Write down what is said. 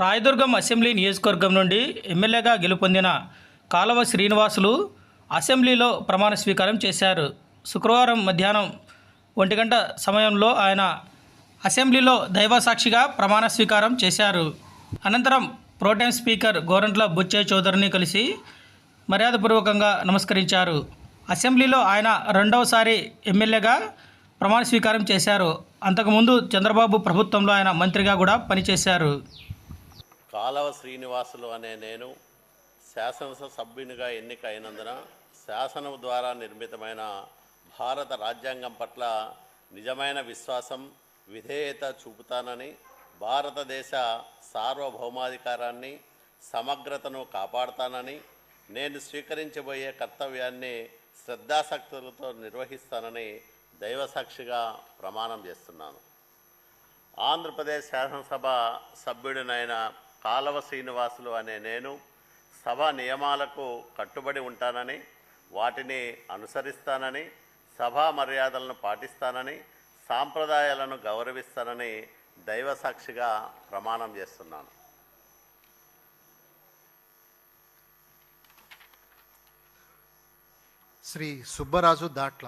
Rayadurgam assembly నియోజకవర్గం నుండి ఎమ్మెల్యేగా గెలుపొందిన కాలవ శ్రీనివాసులు అసెంబ్లీలో ప్రమాణ స్వీకారం చేశారు. శుక్రవారం మధ్యాహ్నం ఒంటి గంట సమయంలో ఆయన అసెంబ్లీలో దైవసాక్షిగా ప్రమాణ స్వీకారం చేశారు. అనంతరం pro tem speaker Gorantla Butchaiah చౌదరిని కలిసి మర్యాదపూర్వకంగా నమస్కరించారు. అసెంబ్లీలో ఆయన రెండవసారి ఎమ్మెల్యేగా ప్రమాణ స్వీకారం చేశారు. అంతకుముందు చంద్రబాబు ప్రభుత్వంలో ఆయన మంత్రిగా కూడా పనిచేశారు. కాలవ శ్రీనివాసులు అనే నేను శాసనసభ సభ్యునిగా ఎన్నిక అయినందున శాసనం ద్వారా నిర్మితమైన భారత రాజ్యాంగం పట్ల నిజమైన విశ్వాసం విధేయత చూపుతానని భారతదేశ సార్వభౌమాధికారాన్ని సమగ్రతను కాపాడుతానని నేను స్వీకరించబోయే కర్తవ్యాన్ని శ్రద్ధాసక్తులతో నిర్వహిస్తానని దైవసాక్షిగా ప్రమాణం చేస్తున్నాను. ఆంధ్రప్రదేశ్ శాసనసభ సభ్యుడినైన కాలవ శ్రీనివాసులు అనే నేను సభ నియమాలకు కట్టుబడి ఉంటానని వాటిని అనుసరిస్తానని సభా మర్యాదలను పాటిస్తానని సాంప్రదాయాలను గౌరవిస్తానని దైవ సాక్షిగా ప్రమాణం చేస్తున్నాను. శ్రీ సుబ్బరాజు దాట్ల